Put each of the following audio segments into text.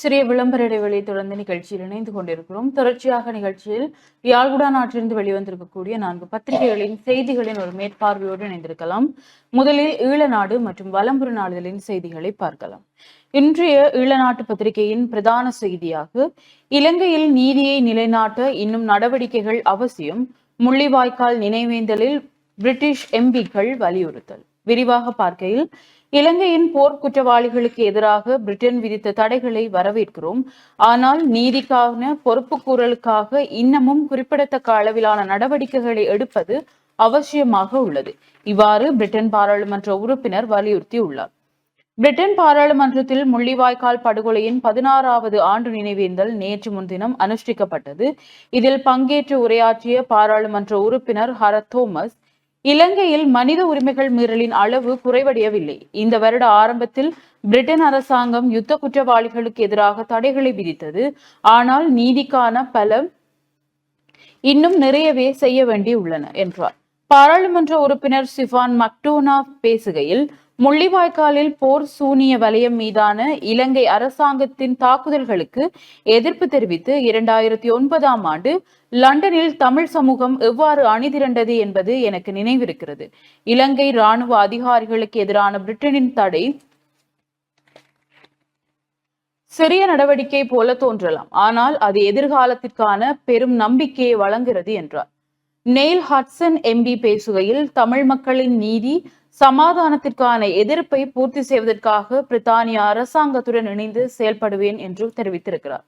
சிறிய விளம்பர இடைவெளி தொடர்ந்து நிகழ்ச்சியில் இணைந்து கொண்டிருக்கிறோம். தொடர்ச்சியாக நிகழ்ச்சியில் யாழ்குடா நாட்டிலிருந்து வெளிவந்திருக்கக்கூடிய நான்கு பத்திரிகைகளின் செய்திகளின் ஒரு மேற்பார்வையோடு இணைந்திருக்கலாம். முதலில் ஈழநாடு மற்றும் வலம்புரி நாடுகளின் செய்திகளை பார்க்கலாம். இன்றைய ஈழநாட்டு பத்திரிகையின் பிரதான செய்தியாக இலங்கையில் நீதியை நிலைநாட்ட இன்னும் நடவடிக்கைகள் அவசியம் முள்ளிவாய்க்கால் நினைவேந்தலில் பிரிட்டிஷ் எம்பிக்கள் வலியுறுத்தல். விரிவாக பார்க்கையில் இலங்கையின் போர் குற்றவாளிகளுக்கு எதிராக பிரிட்டன் விதித்த தடைகளை வரவேற்கிறோம். ஆனால் நீதிக்கான பொறுப்புக்கூறலுக்காக இன்னமும் குறிப்பிடத்தக்க அளவிலான நடவடிக்கைகளை எடுப்பது அவசியமாக உள்ளது. இவ்வாறு பிரிட்டன் பாராளுமன்ற உறுப்பினர் வலியுறுத்தியுள்ளார். பிரிட்டன் பாராளுமன்றத்தில் முள்ளிவாய்க்கால் படுகொலையின் பதினாறாவது ஆண்டு நினைவேந்தல் நேற்று முன்தினம் அனுஷ்டிக்கப்பட்டது. இதில் பங்கேற்று உரையாற்றிய பாராளுமன்ற உறுப்பினர் ஹரத் தோமஸ் இலங்கையில் மனித உரிமைகள் மீறலின் அளவு குறைவடையவில்லை. இந்த வருட ஆரம்பத்தில் பிரிட்டன் அரசாங்கம் யுத்த குற்றவாளிகளுக்கு எதிராக தடைகளை விதித்தது. ஆனால் நீதிக்கான பல இன்னும் நிறையவே செய்ய வேண்டியுள்ளன என்றார். பாராளுமன்ற உறுப்பினர் சிஃபான் மக்டோனா பேசுகையில் முள்ளிவாய்க்காலில் போர் சூனிய வலயம் மீதான இலங்கை அரசாங்கத்தின் தாக்குதல்களுக்கு எதிர்ப்பு தெரிவித்து இரண்டாயிரத்தி ஒன்பதாம் ஆண்டு லண்டனில் தமிழ் சமூகம் எவ்வாறு அணிதிரண்டது என்பது எனக்கு நினைவிருக்கிறது. இலங்கை ராணுவ அதிகாரிகளுக்கு எதிரான பிரிட்டனின் தடை சிறிய நடவடிக்கை போல தோன்றலாம். ஆனால் அது எதிர்காலத்திற்கான பெரும் நம்பிக்கையை வழங்குகிறது என்றார். நெயில் ஹட்சன் எம்பி பேசுகையில் தமிழ் மக்களின் நீதி சமாதானத்திற்கான எதிர்ப்பை பூர்த்தி செய்வதற்காக பிரித்தானிய அரசாங்கத்துடன் இணைந்து செயல்படுவேன் என்று தெரிவித்திருக்கிறார்.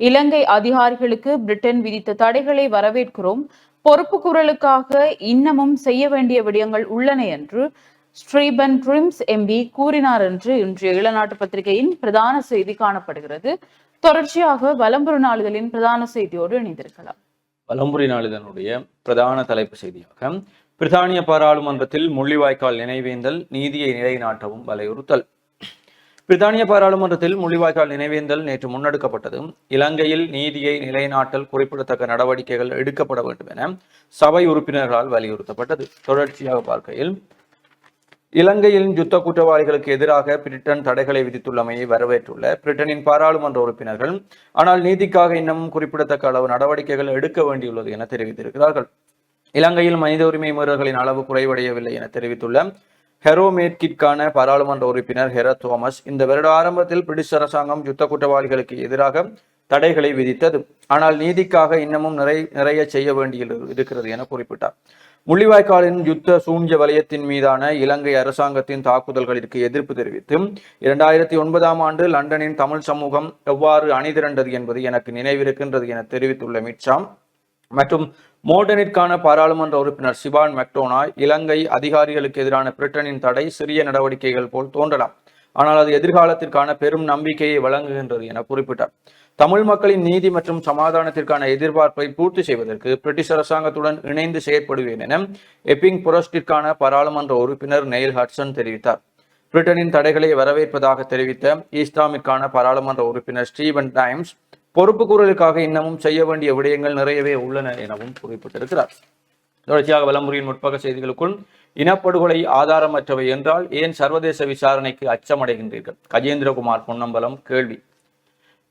இலங்கை அதிகாரிகளுக்கு பிரிட்டன் விதித்த தடைகளை வரவேற்கிறோம். பொறுப்பு குரலுக்காக இன்னமும் செய்ய வேண்டிய விடயங்கள் உள்ளன என்று ஸ்ரீபன் ட்ரிம்ஸ் எம்பி கூறினார் என்று இன்றைய இளநாட்டு பத்திரிகையின் பிரதான செய்தி காணப்படுகிறது. தொடர்ச்சியாக வலம்புரி நாளிதழின் பிரதான செய்தியோடு இணைந்திருக்கலாம். வலம்புரி நாளிதனுடைய பிரதான தலைப்பு செய்தியாக பிரித்தானிய பாராளுமன்றத்தில் முள்ளிவாய்க்கால் நினைவேந்தல் நீதியை நிலைநாட்டவும் வலியுறுத்தல். பிரித்தானிய பாராளுமன்றத்தில் முள்ளிவாய்க்கால் நினைவேந்தல் நேற்று முன்னெடுக்கப்பட்டது. இலங்கையில் நீதியை நிலைநாட்டல் குறிப்பிடத்தக்க நடவடிக்கைகள் எடுக்கப்பட வேண்டும் என சபை உறுப்பினர்களால் வலியுறுத்தப்பட்டது. தொடர்ச்சியாக பார்க்கையில் இலங்கையின் யுத்த குற்றவாளிகளுக்கு எதிராக பிரிட்டன் தடைகளை விதித்துள்ளமையை வரவேற்றுள்ள பிரிட்டனின் பாராளுமன்ற உறுப்பினர்கள் ஆனால் நீதிக்காக இன்னமும் குறிப்பிடத்தக்க அளவு நடவடிக்கைகள் எடுக்க வேண்டியுள்ளது என தெரிவித்திருக்கிறார்கள். இலங்கையில் மனித உரிமை மீறல்களின் அளவு குறைவடையவில்லை என தெரிவித்துள்ள ஹெரோமேட்கிற்கான பாராளுமன்ற உறுப்பினர் ஹெர தோமஸ் இந்த வருட ஆரம்பத்தில் பிரிட்டிஷ் அரசாங்கம் யுத்த குற்றவாளிகளுக்கு எதிராக தடைகளை விதித்தது. ஆனால் நீதிக்காக இன்னமும் நிறை நிறைய செய்ய வேண்டியது இருக்கிறது என குறிப்பிட்டார். முள்ளிவாய்க்காலின் யுத்த சூஞ்ச வலயத்தின் மீதான இலங்கை அரசாங்கத்தின் தாக்குதல்களிற்கு எதிர்ப்பு தெரிவித்து இரண்டாயிரத்தி ஒன்பதாம் ஆண்டு லண்டனின் தமிழ் சமூகம் எவ்வாறு அணிதிரண்டது என்பது எனக்கு நினைவிருக்கின்றது என தெரிவித்துள்ள மிட்சாம் மற்றும் மோடனிற்கான பாராளுமன்ற உறுப்பினர் சிவான் மெக்டோனா இலங்கை அதிகாரிகளுக்கு எதிரான பிரிட்டனின் தடை சிறிய நடவடிக்கைகள் போல் தோன்றலாம். ஆனால் அது எதிர்காலத்திற்கான பெரும் நம்பிக்கையை வழங்குகின்றது என குறிப்பிட்டார். தமிழ் மக்களின் நீதி மற்றும் சமாதானத்திற்கான எதிர்பார்ப்பை பூர்த்தி செய்வதற்கு பிரிட்டிஷ் அரசாங்கத்துடன் இணைந்து செயற்படுவேன் என எப்பிங் புரஸ்டிற்கான பாராளுமன்ற உறுப்பினர் நெயில் ஹட்சன் தெரிவித்தார். பிரிட்டனின் தடைகளை வரவேற்பதாக தெரிவித்த ஈஸ்டாமிற்கான பாராளுமன்ற உறுப்பினர் ஸ்டீவன் டைம்ஸ் பொறுப்பு கூறலுக்காக இன்னமும் செய்ய வேண்டிய விடயங்கள் நிறையவே உள்ளன எனவும் குறிப்பிட்டிருக்கிறார். தொடர்ச்சியாக வலமுறையின் முற்பக செய்திகளுக்குள் இனப்படுகொலை ஆதாரமற்றவை என்றால் ஏன் சர்வதேச விசாரணைக்கு அச்சமடைகின்றீர்கள்? கஜேந்திரகுமார் பொன்னம்பலம் கேள்வி.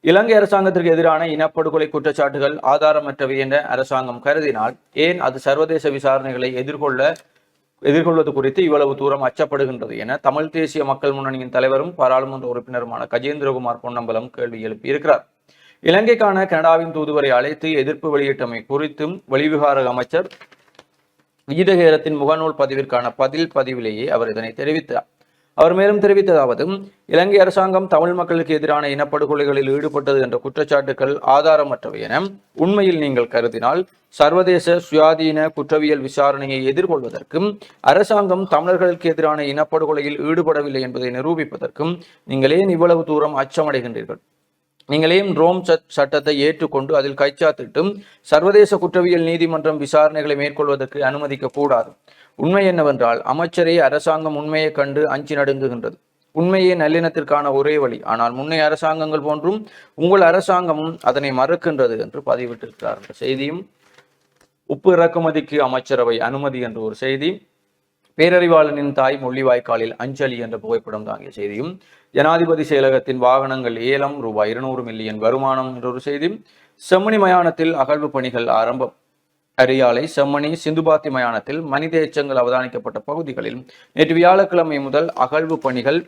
இலங்கை அரசாங்கத்திற்கு எதிரான இனப்படுகொலை குற்றச்சாட்டுகள் ஆதாரமற்றவை என அரசாங்கம் கருதினால் ஏன் அது சர்வதேச விசாரணைகளை எதிர்கொள்ள எதிர்கொள்வது குறித்து இவ்வளவு தூரம் அச்சப்படுகின்றது என தமிழ் தேசிய மக்கள் முன்னணியின் தலைவரும் பாராளுமன்ற உறுப்பினருமான கஜேந்திரகுமார் பொன்னம்பலம் கேள்வி எழுப்பியிருக்கிறார். இலங்கைக்கான கனடாவின் தூதுவரை அழைத்து எதிர்ப்பு வெளியிட்டமை குறித்தும் வெளிவிகார அமைச்சர் விஜிதகேரத்தின் முகநூல் பதிவிற்கான பதில் பதிவிலேயே அவர் இதனை தெரிவித்தார். அவர் மேலும் தெரிவித்ததாவது இலங்கை அரசாங்கம் தமிழ் மக்களுக்கு எதிரான இனப்படுகொலைகளில் ஈடுபட்டது என்ற குற்றச்சாட்டுகள் ஆதாரமற்றவை என உண்மையில் நீங்கள் கருதினால் சர்வதேச சுயாதீன குற்றவியல் விசாரணையை எதிர்கொள்வதற்கும் அரசாங்கம் தமிழர்களுக்கு எதிரான இனப்படுகொலையில் ஈடுபடவில்லை என்பதை நிரூபிப்பதற்கும் நீங்கள் ஏன் இவ்வளவு தூரம் அச்சமடைகின்றீர்கள்? நீங்களையும் ரோம் சட்டத்தை ஏற்றுக்கொண்டு அதில் கைச்சாத்திட்டும் சர்வதேச குற்றவியல் நீதிமன்றம் விசாரணைகளை மேற்கொள்வதற்கு அனுமதிக்க கூடாது. உண்மை என்னவென்றால் அமைச்சரே அரசாங்கம் உண்மையை கண்டு அஞ்சி நடுங்குகின்றது. உண்மையே நல்லிணத்திற்கான ஒரே வழி. ஆனால் முன்னைய அரசாங்கங்கள் போன்றும் உங்கள் அரசாங்கமும் அதனை மறுக்கின்றது என்று பதிவிட்டிருக்கிறார். என்ற செய்தியும் உப்பு இறக்குமதிக்கு அமைச்சரவை அனுமதி என்ற ஒரு செய்தி. பேரறிவாளனின் தாய் முள்ளிவாய்க்காலில் அஞ்சலி என்ற புகைப்படம் தாங்கிய செய்தியும் ஜனாதிபதி செயலகத்தின் வாகனங்கள் ஏலம் ரூபாய் இருநூறு மில்லியன் வருமானம் என்ற ஒரு செய்தியும் செம்மணி மயானத்தில் அகழ்வு பணிகள் ஆரம்பம். அரியாலை செம்மணி சிந்துபாத்தி மயானத்தில் மனித எச்சங்கள் அவதானிக்கப்பட்ட பகுதிகளில் நேற்று வியாழக்கிழமை முதல் அகழ்வு பணிகள்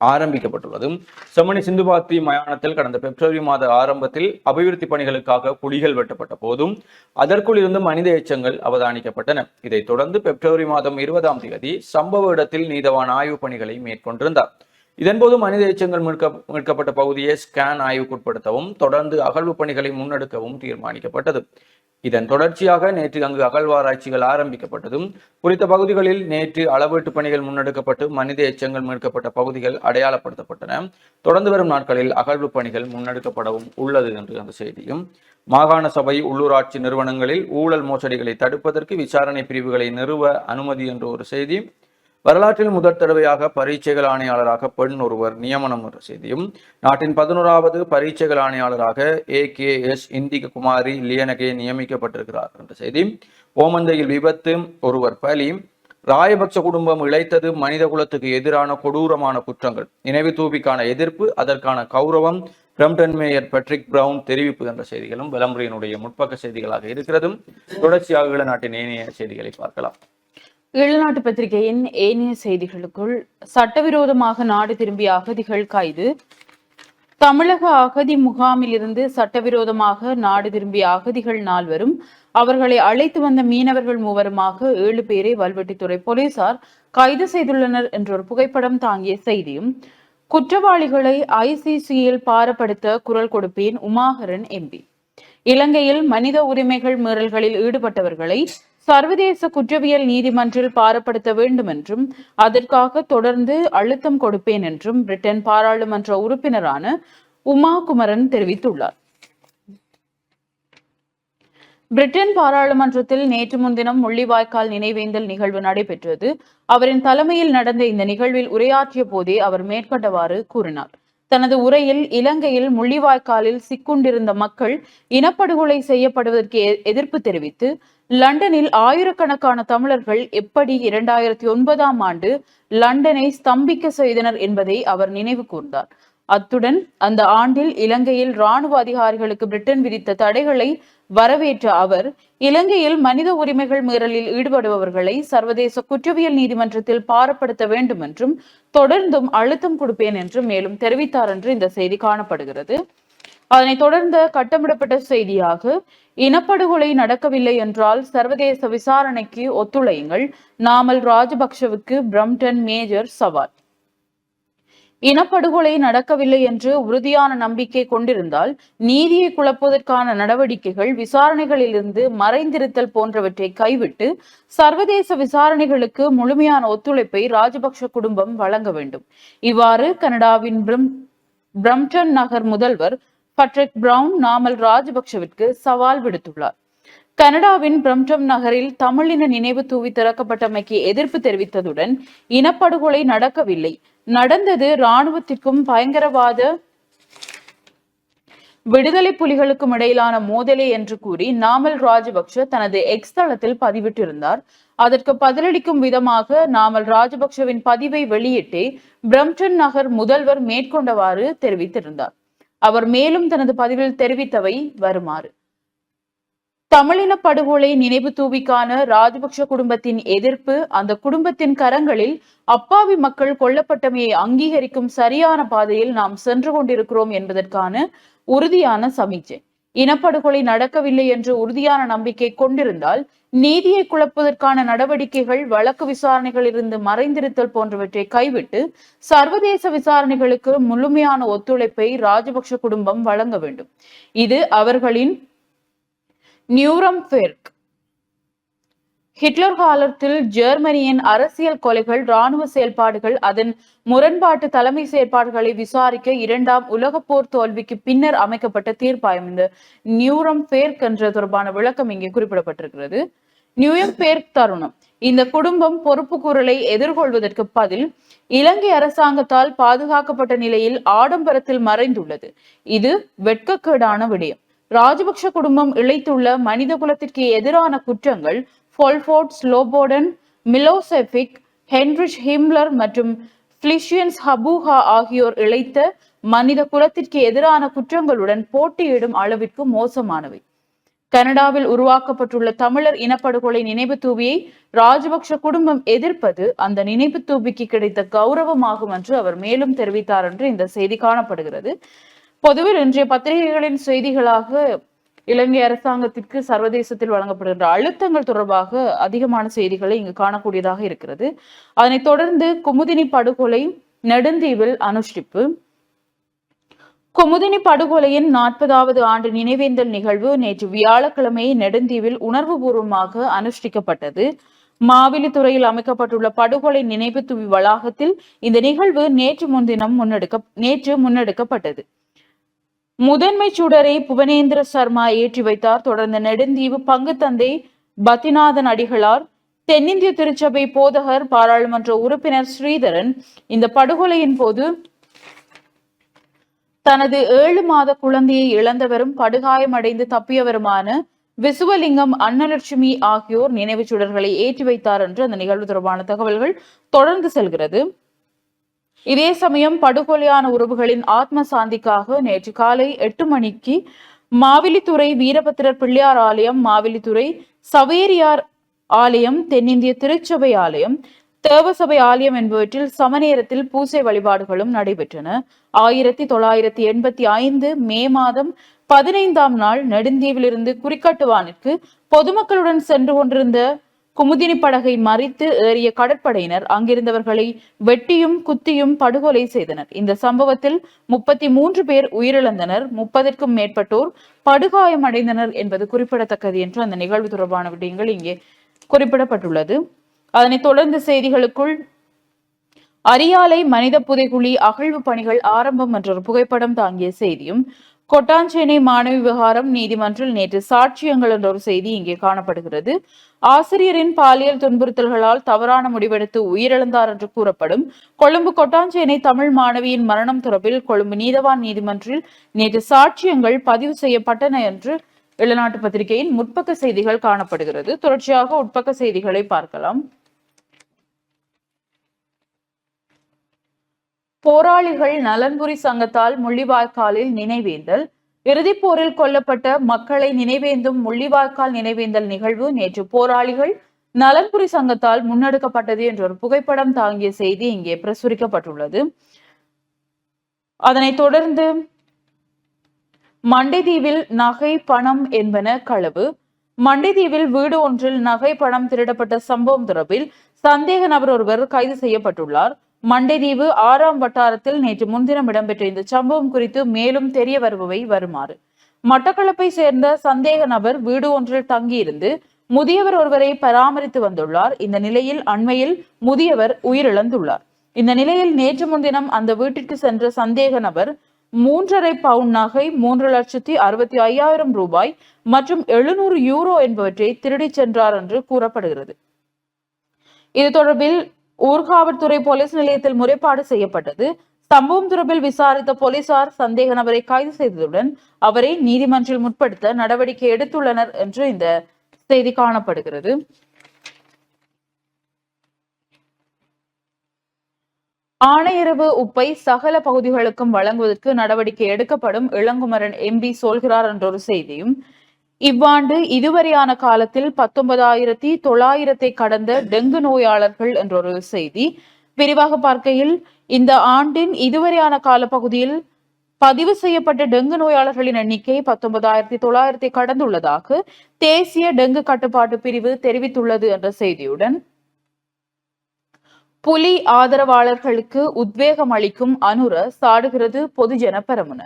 ஆரம்பிக்கப்பட்டுள்ளது செம்மணி சிந்துபாத்தி மயானத்தில் கடந்த பிப்ரவரி மாத ஆரம்பத்தில் அபிவிருத்தி பணிகளுக்காக குழிகள் வெட்டப்பட்ட போதும் அதற்குள் இருந்து மனித எச்சங்கள் அவதானிக்கப்பட்டன. இதைத் தொடர்ந்து பிப்ரவரி மாதம் இருபதாம் தேதி சம்பவ இடத்தில் நீதவான் ஆய்வு பணிகளை மேற்கொண்டிருந்தார். இதன்போது மனித எச்சங்கள் மீட்க மீட்கப்பட்ட பகுதியை ஸ்கேன் ஆய்வுக்குட்படுத்தவும் தொடர்ந்து அகழ்வு பணிகளை முன்னெடுக்கவும் தீர்மானிக்கப்பட்டது. இதன் தொடர்ச்சியாக நேற்று அங்கு அகழ்வாராய்ச்சிகள் ஆரம்பிக்கப்பட்டதும் குறித்த பகுதிகளில் நேற்று அளவீட்டு பணிகள் முன்னெடுக்கப்பட்டு மனித எச்சங்கள் மீட்கப்பட்ட பகுதிகள் அடையாளப்படுத்தப்பட்டன. தொடர்ந்து வரும் நாட்களில் அகழ்வு பணிகள் முன்னெடுக்கப்படவும் உள்ளது என்று அந்த செய்தியும். மாகாண சபை உள்ளூராட்சி நிறுவனங்களில் ஊழல் மோசடிகளை தடுப்பதற்கு விசாரணை பிரிவுகளை நிறுவ அனுமதி என்ற ஒரு செய்தி வரலாற்றில் முதற் தடவையாக பரீட்சைகள் ஆணையாளராக பெண் ஒருவர் நியமனம் செய்தியும் நாட்டின் பதினோராவது பரீட்சைகள் ஆணையாளராக A K S Indika Kumari Liyanage நியமிக்கப்பட்டிருக்கிறார் என்ற செய்தி. ஓமந்தையில் விபத்து ஒருவர் பலி. ராயபக்ச குடும்பம் இழைத்தது மனித குலத்துக்கு எதிரான கொடூரமான குற்றங்கள். நினைவு தூபிக்கான எதிர்ப்பு அதற்கான கௌரவம் பிரம்டன் மேயர் பெட்ரிக் பிரவுன் தெரிவிப்பு என்ற செய்திகளும் விளம்பரியனுடைய முற்பக்க செய்திகளாக இருக்கிறதும். தொடர்ச்சியாக நாட்டின் ஏனைய செய்திகளை பார்க்கலாம். ஈழநாட்டு பத்திரிகையின் ஏனைய செய்திகளுக்குள் சட்டவிரோதமாக நாடு திரும்பிய அகதிகள் கைது. தமிழக அகதி முகாமிலிருந்து சட்டவிரோதமாக நாடு திரும்பிய அகதிகள் நால்வரும் அவர்களை அழைத்து வந்த மீனவர்கள் மூவருமாக ஏழு பேரை வல்வெட்டித்துறை போலீசார் கைது செய்துள்ளனர் என்ற ஒரு புகைப்படம் தாங்கிய செய்தியும் குற்றவாளிகளை ஐசிசியில் பாரப்படுத்த குரல் கொடுப்பேன் உமாகரன் எம்பி. இலங்கையில் மனித உரிமைகள் மீறல்களில் ஈடுபட்டவர்களை சர்வதேச குற்றவியல் நீதிமன்றில் பாரப்படுத்த வேண்டும் என்றும் அதற்காக தொடர்ந்து அழுத்தம் கொடுப்பேன் என்றும் பிரிட்டன் பாராளுமன்ற உறுப்பினரான உமா குமரன் தெரிவித்துள்ளார். பிரிட்டன் பாராளுமன்றத்தில் நேற்று முன்தினம் முள்ளிவாய்க்கால் நினைவேந்தல் நிகழ்வு நடைபெற்றது. அவரின் தலைமையில் நடந்த இந்த நிகழ்வில் உரையாற்றிய போதே அவர் மேற்கண்டவாறு கூறினார். தனது உரையில் இலங்கையில் முள்ளிவாய்க்காலில் சிக்குண்டிருந்த மக்கள் இனப்படுகொலை செய்யப்படுவதற்கு எதிர்ப்பு தெரிவித்து லண்டனில் ஆயிரக்கணக்கான தமிழர்கள் எப்படி இரண்டாயிரத்தி ஒன்பதாம் ஆண்டு லண்டனை ஸ்தம்பிக்க செய்தனர் என்பதை அவர் நினைவு கூர்ந்தார். அத்துடன் அந்த ஆண்டில் இலங்கையில் ராணுவ அதிகாரிகளுக்கு பிரிட்டன் விதித்த தடைகளை வரவேற்ற அவர் இலங்கையில் மனித உரிமைகள் மீறலில் ஈடுபடுபவர்களை சர்வதேச குற்றவியல் நீதிமன்றத்தில் பாரப்படுத்த வேண்டும் என்றும் தொடர்ந்தும் அழுத்தம் கொடுப்பேன் என்றும் மேலும் தெரிவித்தார் என்று இந்த செய்தி காணப்படுகிறது. அதனைத் தொடர்ந்த கட்டமிடப்பட்ட செய்தியாக இனப்படுகொலை நடக்கவில்லை என்றால் சர்வதேச விசாரணைக்கு ஒத்துழையுங்கள். நாமல் ராஜபக்ஷவுக்கு பிரம்டன் மேஜர் சவால். இனப்படுகொலை நடக்கவில்லை என்று உறுதியான நம்பிக்கை கொண்டிருந்தால் நீதியை குழப்புவதற்கான நடவடிக்கைகள் விசாரணைகளிலிருந்து மறைந்திருத்தல் போன்றவற்றை கைவிட்டு சர்வதேச விசாரணைகளுக்கு முழுமையான ஒத்துழைப்பை ராஜபக்ஷ குடும்பம் வழங்க வேண்டும். இவ்வாறு கனடாவின் பிரம் பிரம்டன் நகர் முதல்வர் பட்ரிக் பிரவுன் நாமல் ராஜபக்சவிற்கு சவால் விடுத்துள்ளார். கனடாவின் பிரம்டம் நகரில் தமிழின நினைவு தூவி திறக்கப்பட்டமைக்கு எதிர்ப்பு தெரிவித்ததுடன் இனப்படுகொலை நடக்கவில்லை. நடந்தது இராணுவத்திற்கும் பயங்கரவாத விடுதலை புலிகளுக்கும் இடையிலான மோதலே என்று கூறி நாமல் ராஜபக்ஷ தனது எக்ஸ் தளத்தில் பதிவிட்டிருந்தார். அதற்கு பதிலளிக்கும் விதமாக நாமல் ராஜபக்ஷவின் பதிவை வெளியிட்டே பிரம்டன் நகர் முதல்வர் மேற்கொண்டவாறு தெரிவித்திருந்தார். அவர் மேலும் தனது பதிவில் தெரிவித்தவை வருமாறு. தமிழின படுகொலை நினைவு தூவிக்கான ராஜபக்ஷ குடும்பத்தின் எதிர்ப்பு அந்த குடும்பத்தின் கரங்களில் அப்பாவி மக்கள் கொல்லப்பட்டமையை அங்கீகரிக்கும் சரியான பாதையில் நாம் சென்று கொண்டிருக்கிறோம் என்பதற்கான உறுதியான சமிக்ஞை இனப்படுகொலை நடக்கவில்லை என்று உறுதியான நம்பிக்கை கொண்டிருந்தால் நீதியை குழப்பதற்கான நடவடிக்கைகள் வழக்கு விசாரணைகளில் இருந்து மறைந்திருத்தல் போன்றவற்றை கைவிட்டு சர்வதேச விசாரணைகளுக்கு முழுமையான ஒத்துழைப்பை ராஜபக்ஷ குடும்பம் வழங்க வேண்டும். இது அவர்களின் நியூரம்பெர்க் ஹிட்லர் காலத்தில் ஜெர்மனியின் அரசியல் கொலைகள் ராணுவ செயல்பாடுகள் அதன் முரண்பாட்டு தலைமை செயற்பாடுகளை விசாரிக்க இரண்டாம் உலகப் போர் தோல்விக்கு பின்னர் அமைக்கப்பட்ட தீர்ப்பாயம். இந்த நியூரம் பேர்க் என்ற தொடர்பான விளக்கம் இங்கே குறிப்பிடப்பட்டிருக்கிறது. நியூயம் பேர்க் தருணம். இந்த குடும்பம் பொறுப்பு குரலை எதிர்கொள்வதற்கு பதில் இலங்கை அரசாங்கத்தால் பாதுகாக்கப்பட்ட நிலையில் ஆடம்பரத்தில் மறைந்துள்ளது. இது வெட்கக்கேடான விடயம். ராஜபக்ஷ குடும்பம் இழைத்துள்ள மனித குலத்திற்கு எதிரான குற்றங்கள் ஃபோல்ஃபோர்ட் ஸ்லோபோடன் மிலோசெஃபிக் ஹென்ரிச் ஹிம்லர் மற்றும் பிளிஷியன்ஸ் ஹபூஹா ஆகியோர் இழைத்த மனித குலத்திற்கு எதிரான குற்றங்களுடன் போட்டியிடும் அளவிற்கு மோசமானவை. கனடாவில் உருவாக்கப்பட்டுள்ள தமிழர் இனப்படுகொலை நினைவு தூவியை ராஜபக்ஷ குடும்பம் எதிர்ப்பது அந்த நினைவு தூவிக்கு கிடைத்த கௌரவமாகும் என்று அவர் மேலும் தெரிவித்தார் என்று இந்த செய்தி காணப்படுகிறது. பொதுவில் இன்றைய பத்திரிகைகளின் செய்திகளாக இலங்கை அரசாங்கத்திற்கு சர்வதேசத்தில் வழங்கப்படுகின்ற அழுத்தங்கள் தொடர்பாக அதிகமான செய்திகளை இங்கு காணக்கூடியதாக இருக்கிறது. அதனைத் தொடர்ந்து குமுதினி படுகொலை நெடுந்தீவில் அனுஷ்டிப்பு. குமுதினி படுகொலையின் நாற்பதாவது ஆண்டு நினைவேந்தல் நிகழ்வு நேற்று வியாழக்கிழமை நெடுந்தீவில் உணர்வுபூர்வமாக அனுஷ்டிக்கப்பட்டது. மாவிலித்துறையில் அமைக்கப்பட்டுள்ள படுகொலை நினைவு துவி வளாகத்தில் இந்த நிகழ்வு நேற்று முன்தினம் முன்னெடுக்க நேற்று முன்னெடுக்கப்பட்டது. முதன்மை சுடரை புவனேந்திர சர்மா ஏற்றி வைத்தார். தொடர்ந்து நெடுந்தீவு பங்கு தந்தை பத்திநாதன் அடிகளார். தென்னிந்திய திருச்சபை போதகர் பாராளுமன்ற உறுப்பினர் ஸ்ரீதரன். இந்த படுகொலையின் போது தனது ஏழு மாத குழந்தையை இழந்தவரும் படுகாயமடைந்து தப்பியவருமான விசுவலிங்கம் அன்னலட்சுமி ஆகியோர் நினைவுச் சுடர்களை ஏற்றி வைத்தார் என்று அந்த நிகழ்வு தொடர்பான தகவல்கள் தொடர்ந்து செல்கிறது. இதே சமயம் படுகொலையான உறவுகளின் ஆத்ம சாந்திக்காக நேற்று காலை எட்டு மணிக்கு மாவிலித்துறை வீரபத்திரர் பிள்ளையார் ஆலயம் மாவிலித்துறை சவேரியார் ஆலயம் தென்னிந்திய திருச்சபை ஆலயம் தேவசபை ஆலயம் என்பவற்றில் சமநேரத்தில் பூசை வழிபாடுகளும் நடைபெற்றன. ஆயிரத்தி தொள்ளாயிரத்தி எண்பத்தி ஐந்து மே மாதம் பதினைந்தாம் நாள் நெடுந்தீவிலிருந்து குறிக்கட்டுவானிற்கு பொதுமக்களுடன் சென்று கொண்டிருந்த குமுதினி படகை மறித்து ஏறிய கடற்படையினர் அங்கிருந்தவர்களை வெட்டியும் குத்தியும் படுகொலை செய்தனர். இந்த சம்பவத்தில் முப்பத்தி மூன்று பேர் உயிரிழந்தனர். முப்பதற்கும் மேற்பட்டோர் படுகாயமடைந்தனர் என்பது குறிப்பிடத்தக்கது என்று அந்த நிகழ்வு தொடர்பான விடயங்கள் இங்கே குறிப்பிடப்பட்டுள்ளது. அதனைத் தொடர்ந்து செய்திகளுக்குள் அரியாலை மனித புதைகுழி அகழ்வு பணிகள் ஆரம்பம் என்ற ஒரு புகைப்படம் தாங்கிய செய்தியும் கொட்டாஞ்சேனை மாணவி விவகாரம் நீதிமன்றில் நேற்று சாட்சியங்கள் என்ற ஒரு செய்தி இங்கே காணப்படுகிறது. ஆசிரியரின் பாலியல் துன்புறுத்தல்களால் தவறான முடிவெடுத்து உயிரிழந்தார் என்று கூறப்படும் கொழும்பு கொட்டாஞ்சேனை தமிழ் மாணவியின் மரணம் தொடர்பில் கொழும்பு நீதவான் நீதிமன்றில் நேற்று சாட்சியங்கள் பதிவு செய்யப்பட்டன என்று இளநாட்டு பத்திரிகையின் முற்பக்க செய்திகள் காணப்படுகிறது. தொடர்ச்சியாக உட்பக்க செய்திகளை பார்க்கலாம். போராளிகள் நலன்புரி சங்கத்தால் முள்ளிவாய்க்காலில் நினைவேந்தல். இறுதிப் போரில் கொல்லப்பட்ட மக்களை நினைவேந்தும் முள்ளிவாய்க்கால் நினைவேந்தல் நிகழ்வு நேற்று போராளிகள் நலன்புரி சங்கத்தால் முன்னெடுக்கப்பட்டது என்ற ஒரு புகைப்படம் தாங்கிய செய்தி இங்கே பிரசுரிக்கப்பட்டுள்ளது. அதனைத் தொடர்ந்து மண்டைதீவில் நகை பணம் என்பன களவு. மண்டைதீவில் வீடு ஒன்றில் நகை பணம் திருடப்பட்ட சம்பவம் தொடர்பில் சந்தேக நபர் ஒருவர் கைது செய்யப்பட்டுள்ளார். மண்டைதீவு ஆறாம் வட்டாரத்தில் நேற்று முன்தினம் இடம்பெற்ற இந்த சம்பவம் குறித்து மேலும் தெரிய வருபவை வருமாறு. மட்டக்களப்பை சேர்ந்த சந்தேக நபர் வீடு ஒன்றில் தங்கியிருந்து முதியவர் ஒருவரை பராமரித்து வந்துள்ளார். இந்த நிலையில் அண்மையில் முதியவர் உயிரிழந்துள்ளார். இந்த நிலையில் நேற்று முன்தினம் அந்த வீட்டிற்கு சென்ற சந்தேக நபர் மூன்றரை பவுன் நகை மூன்று லட்சத்தி அறுபத்தி ஐயாயிரம் ரூபாய் மற்றும் எழுநூறு யூரோ என்பவற்றை திருடிச் சென்றார் என்று கூறப்படுகிறது. இது தொடர்பில் ஊர்காவற்துறை போலீஸ் நிலையத்தில் முறைப்பாடு செய்யப்பட்டது. சம்பவம் தொடர்பில் விசாரித்த போலீசார் சந்தேக நபரை கைது செய்ததுடன் அவரை நீதிமன்றில் முற்படுத்த நடவடிக்கை எடுத்துள்ளனர் என்று இந்த செய்தி காணப்படுகிறது. ஆணையரவு உப்பை சகல பகுதிகளுக்கும் வழங்குவதற்கு நடவடிக்கை எடுக்கப்படும் இளங்குமரன் எம்பி சொல்கிறார் என்ற ஒரு செய்தியும் இவ்வாண்டு இதுவரையான காலத்தில் பத்தொன்பதாயிரத்தி தொள்ளாயிரத்தை கடந்த டெங்கு நோயாளர்கள் என்ற ஒரு செய்தி விரிவாக பார்க்கையில் இந்த ஆண்டின் இதுவரையான காலப்பகுதியில் பதிவு செய்யப்பட்ட டெங்கு நோயாளர்களின் எண்ணிக்கை பத்தொன்பதாயிரத்தி தொள்ளாயிரத்தை கடந்துள்ளதாக தேசிய டெங்கு கட்டுப்பாட்டு பிரிவு தெரிவித்துள்ளது என்ற செய்தியுடன் புலி ஆதரவாளர்களுக்கு உத்வேகம் அளிக்கும் அனுர சாடுகிறது பொதுஜன பெரமுன.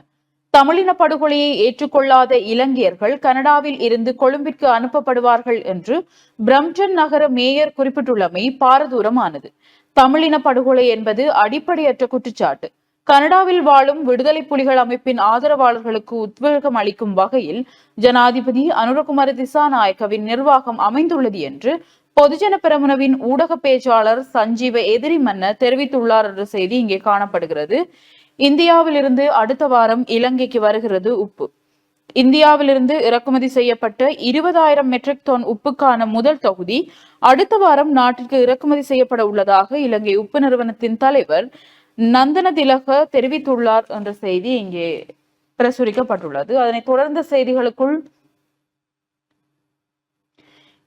தமிழின படுகொலையை ஏற்றுக்கொள்ளாத இலங்கையர்கள் கனடாவில் இருந்து கொழும்பிற்கு அனுப்பப்படுவார்கள் என்று பிரம்டன் நகர மேயர் குறிப்பிட்டுள்ளமை பாரதூரமானது. தமிழின படுகொலை என்பது அடிப்படையற்ற குற்றச்சாட்டு. கனடாவில் வாழும் விடுதலை புலிகள் அமைப்பின் ஆதரவாளர்களுக்கு உத்வேகம் அளிக்கும் வகையில் ஜனாதிபதி அனுரகுமார திசாநாயக்கவின் நிர்வாகம் அமைந்துள்ளது என்று பொதுஜன பெரமுனவின் ஊடக பேச்சாளர் சஞ்சீவ எதிரி மன்ன தெரிவித்துள்ளார் என்ற செய்தி இங்கே காணப்படுகிறது. இந்தியாவிலிருந்து அடுத்த வாரம் இலங்கைக்கு வருகிறது உப்பு. இந்தியாவிலிருந்து இறக்குமதி செய்யப்பட்ட இருபதாயிரம் மெட்ரிக் டன் உப்புக்கான முதல் தொகுதி அடுத்த வாரம் நாட்டிற்கு இறக்குமதி செய்யப்பட உள்ளதாக இலங்கை உப்பு நிறுவனத்தின் தலைவர் நந்தன திலக தெரிவித்துள்ளார் என்ற செய்தி இங்கே பிரசுரிக்கப்பட்டுள்ளது. அதனைத் தொடர்ந்த செய்திகளுக்குள்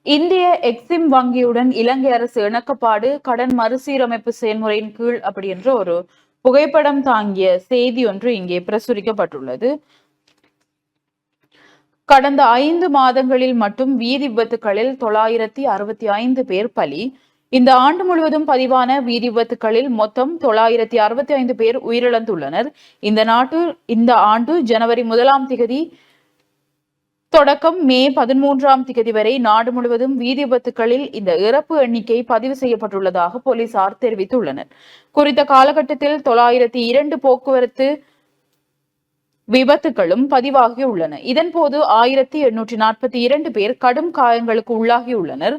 இந்திய எக்ஸிம் வங்கியுடன் இலங்கை அரசு இணக்கப்பாடு கடன் மறுசீரமைப்பு செயல்முறையின் கீழ் அப்படி என்ற ஒரு புகைப்படம் தாங்கிய செய்தி ஒன்று இங்கே பிரசுரிக்கப்பட்டுள்ளது. கடந்த ஐந்து மாதங்களில் மட்டும் வீதி விபத்துகளில் தொள்ளாயிரத்தி அறுபத்தி ஐந்து பேர் பலி. இந்த ஆண்டு முழுவதும் பதிவான வீதி விபத்துகளில் மொத்தம் தொள்ளாயிரத்தி அறுபத்தி ஐந்து பேர் உயிரிழந்துள்ளனர். இந்த நாட்டு இந்த ஆண்டு ஜனவரி முதலாம் திகதி தொடக்கம் மே பதிமூன்றாம் திகதி வரை நாடு முழுவதும் வீதி விபத்துகளில் இந்த இறப்பு எண்ணிக்கை பதிவு செய்யப்பட்டுள்ளதாக போலீசார் தெரிவித்துள்ளனர். குறித்த காலகட்டத்தில் தொள்ளாயிரத்தி இரண்டு போக்குவரத்து விபத்துகளும் பதிவாகியுள்ளன. இதன்போது ஆயிரத்தி எண்ணூற்றி நாற்பத்தி இரண்டு பேர் கடும் காயங்களுக்கு உள்ளாகியுள்ளனர்.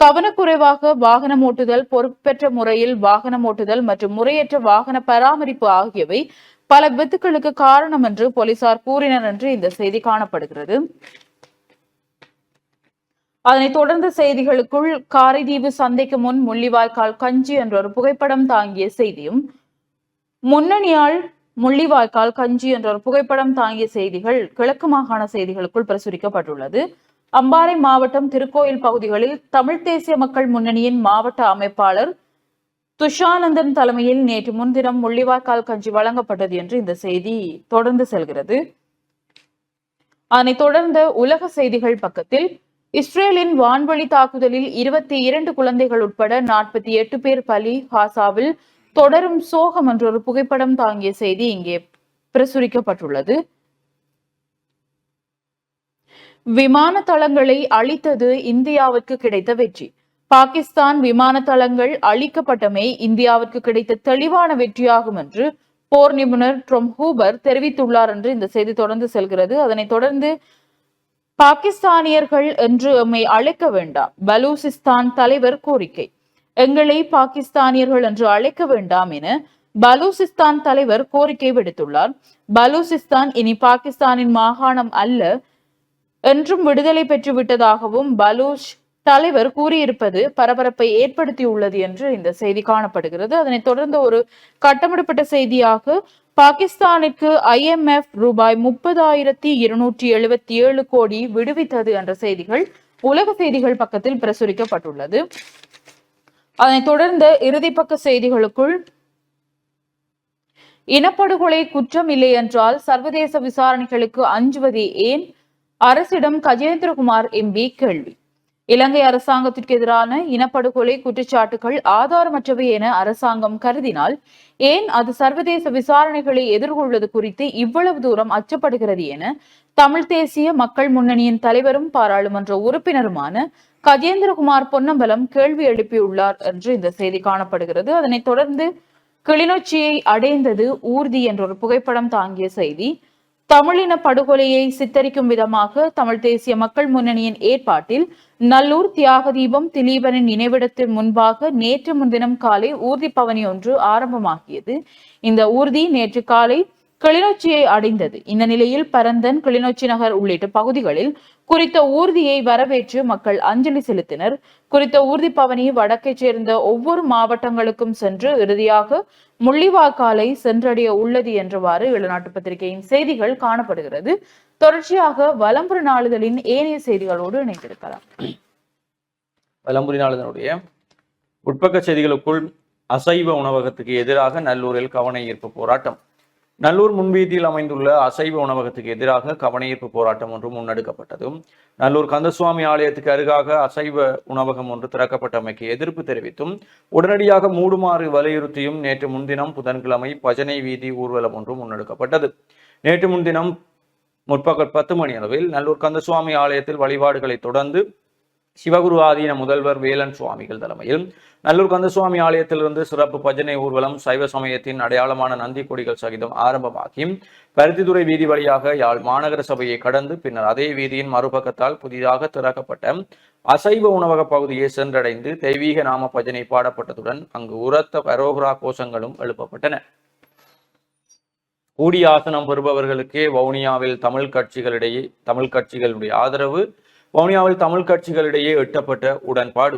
கவனக்குறைவாக வாகனம் ஓட்டுதல் பொறுப்பற்ற முறையில் வாகனம் ஓட்டுதல் மற்றும் முறையற்ற வாகன பராமரிப்பு ஆகியவை பல விபத்துக்களுக்கு காரணம் என்று போலீசார் கூறினர் என்று இந்த செய்தி காணப்படுகிறது. அதனைத் தொடர்ந்து செய்திகளுக்குள் காரைதீவு சந்தைக்கு முன் முள்ளிவாய்க்கால் கஞ்சி என்ற ஒரு புகைப்படம் தாங்கிய செய்தியும் முன்னணியால் முள்ளிவாய்க்கால் கஞ்சி என்ற ஒரு புகைப்படம் தாங்கிய செய்திகள் கிழக்கு மாகாண செய்திகளுக்குள் பிரசுரிக்கப்பட்டுள்ளது. அம்பாறை மாவட்டம் திருக்கோயில் பகுதிகளில் தமிழ் தேசிய மக்கள் முன்னணியின் மாவட்ட அமைப்பாளர் துஷானந்தன் தலைமையில் நேற்று முன்தினம் முள்ளிவாய்க்கால் கஞ்சி வழங்கப்பட்டது என்று இந்த செய்தி தொடர்ந்து செல்கிறது. அதனைத் தொடர்ந்து உலக செய்திகள் பக்கத்தில் இஸ்ரேலின் வான்வழி தாக்குதலில் இருபத்தி இரண்டு குழந்தைகள் உட்பட நாற்பத்தி எட்டு பேர் பலி காசாவில் தொடரும் சோகம் என்ற ஒரு புகைப்படம் தாங்கிய செய்தி இங்கே பிரசுரிக்கப்பட்டுள்ளது. விமான தளங்களை அழித்தது இந்தியாவுக்கு கிடைத்த வெற்றி. பாகிஸ்தான் விமான தளங்கள் அழிக்கப்பட்டமை இந்தியாவிற்கு கிடைத்த தெளிவான வெற்றியாகும் என்று போர் நிபுணர் ட்ரம் ஹூபர் தெரிவித்துள்ளார் என்று இந்த செய்தி தொடர்ந்து செல்கிறது. அதனைத் தொடர்ந்து பாகிஸ்தானியர்கள் என்று எம்மை அழைக்க வேண்டாம் பலூசிஸ்தான் தலைவர் கோரிக்கை. எங்களை பாகிஸ்தானியர்கள் என்று அழைக்க வேண்டாம் என பலூசிஸ்தான் தலைவர் கோரிக்கை விடுத்துள்ளார். பலூசிஸ்தான் இனி பாகிஸ்தானின் மாகாணம் அல்ல என்றும் விடுதலை பெற்று விட்டதாகவும் பலூச் தலைவர் கூறியிருப்பது பரபரப்பை ஏற்படுத்தியுள்ளது என்று இந்த செய்தி காணப்படுகிறது. அதனைத் தொடர்ந்து ஒரு கட்டமிடப்பட்ட செய்தியாக பாகிஸ்தானுக்கு ஐஎம்எஃப் ரூபாய் முப்பதாயிரத்தி இருநூற்றி எழுபத்தி ஏழு கோடி விடுவித்தது என்ற செய்திகள் உலக செய்திகள் பக்கத்தில் பிரசுரிக்கப்பட்டுள்ளது. அதனைத் தொடர்ந்து இறுதிப்பக்க செய்திகளுக்குள் இனப்படுகொலை குற்றம் இல்லை என்றால் சர்வதேச விசாரணைகளுக்கு அஞ்சுவது ஏன்? அரசிடம் கஜேந்திரகுமார் எம்பி கேள்வி. இலங்கை அரசாங்கத்திற்கு எதிரான இனப்படுகொலை குற்றச்சாட்டுகள் ஆதாரமற்றவை என அரசாங்கம் கருதினால் ஏன் அது சர்வதேச விசாரணைகளை எதிர்கொள்வது குறித்து இவ்வளவு தூரம் அச்சப்படுகிறது என தமிழ் தேசிய மக்கள் முன்னணியின் தலைவரும் பாராளுமன்ற உறுப்பினருமான கஜேந்திரகுமார் பொன்னம்பலம் கேள்வி எழுப்பியுள்ளார் என்று இந்த செய்தி காணப்படுகிறது. அதனைத் தொடர்ந்து கிளிநொச்சியை அடைந்தது ஊர்தி என்ற ஒரு புகைப்படம் தாங்கிய செய்தி. தமிழின படுகொலையை சித்தரிக்கும் விதமாக தமிழ் தேசிய மக்கள் முன்னணியின் ஏற்பாட்டில் நல்லூர் தியாக தீபம் திலீபனின் நினைவிடத்தின் முன்பாக நேற்று முன்தினம் காலை ஊர்தி பவனி ஒன்று ஆரம்பமாகியது. இந்த ஊர்தி நேற்று காலை கிளிநொச்சியை அடைந்தது. இந்த நிலையில் பரந்தன் கிளிநொச்சி நகர் உள்ளிட்ட பகுதிகளில் குறித்த ஊர்தியை வரவேற்று மக்கள் அஞ்சலி செலுத்தினர். குறித்த ஊர்தி பவனி வடக்கைச் சேர்ந்த ஒவ்வொரு மாவட்டங்களுக்கும் சென்று இறுதியாக முள்ளிவாய்க்காலை சென்றடைய உள்ளது என்றவாறு வெளிநாட்டு பத்திரிகையின் செய்திகள் காணப்படுகிறது. தொடர்ச்சியாக வலம்புரி நாளிதழின் ஏனைய செய்திகளோடு இணைந்திருக்கலாம். வலம்புரி நாளிதழுடைய உட்பக்க செய்திகளுக்குள் அசைவ உணவகத்துக்கு எதிராக நல்லூரில் கவன ஈர்ப்பு போராட்டம். நல்லூர் முன்வீதியில் அமைந்துள்ள அசைவ உணவகத்துக்கு எதிராக கவனஈர்ப்பு போராட்டம் ஒன்று முன்னெடுக்கப்பட்டது. நல்லூர் கந்தசுவாமி ஆலயத்துக்கு அருகாக அசைவ உணவகம் ஒன்று திறக்கப்பட்டமைக்கு எதிர்ப்பு தெரிவித்தும் உடனடியாக மூடுமாறு வலியுறுத்தியும் நேற்று முன்தினம் புதன்கிழமை பஜனை வீதி ஊர்வலம் ஒன்று முன்னெடுக்கப்பட்டது. நேற்று முன்தினம் முற்பகல் பத்து மணி அளவில் நல்லூர் கந்தசுவாமி ஆலயத்தில் வழிபாடுகளை தொடர்ந்து சிவகுரு ஆதீன முதல்வர் வேலன் சுவாமிகள் தலைமையில் நல்லூர் கந்தசுவாமி ஆலயத்திலிருந்து சிறப்பு பஜனை ஊர்வலம் சைவ சமயத்தின் அடையாளமான நந்தி கொடிகள் சகிதம் ஆரம்பமாகி பருத்தித்துறை வீதி வழியாக யாழ் மாநகர சபையை கடந்து பின்னர் அதே வீதியின் மறுபக்கத்தால் புதிதாக திறக்கப்பட்ட அசைவ உணவக பகுதியை சென்றடைந்து தெய்வீக நாம பஜனை பாடப்பட்டதுடன் அங்கு உரத்த பரோகரா கோஷங்களும் எழுப்பப்பட்டன. கூடிய ஆசனம் பெறுபவர்களுக்கே வவுனியாவில் தமிழ் கட்சிகளிடையே தமிழ் கட்சிகளுடைய ஆதரவு வவுனியாவில் தமிழ் கட்சிகளிடையே எட்டப்பட்ட உடன்பாடு.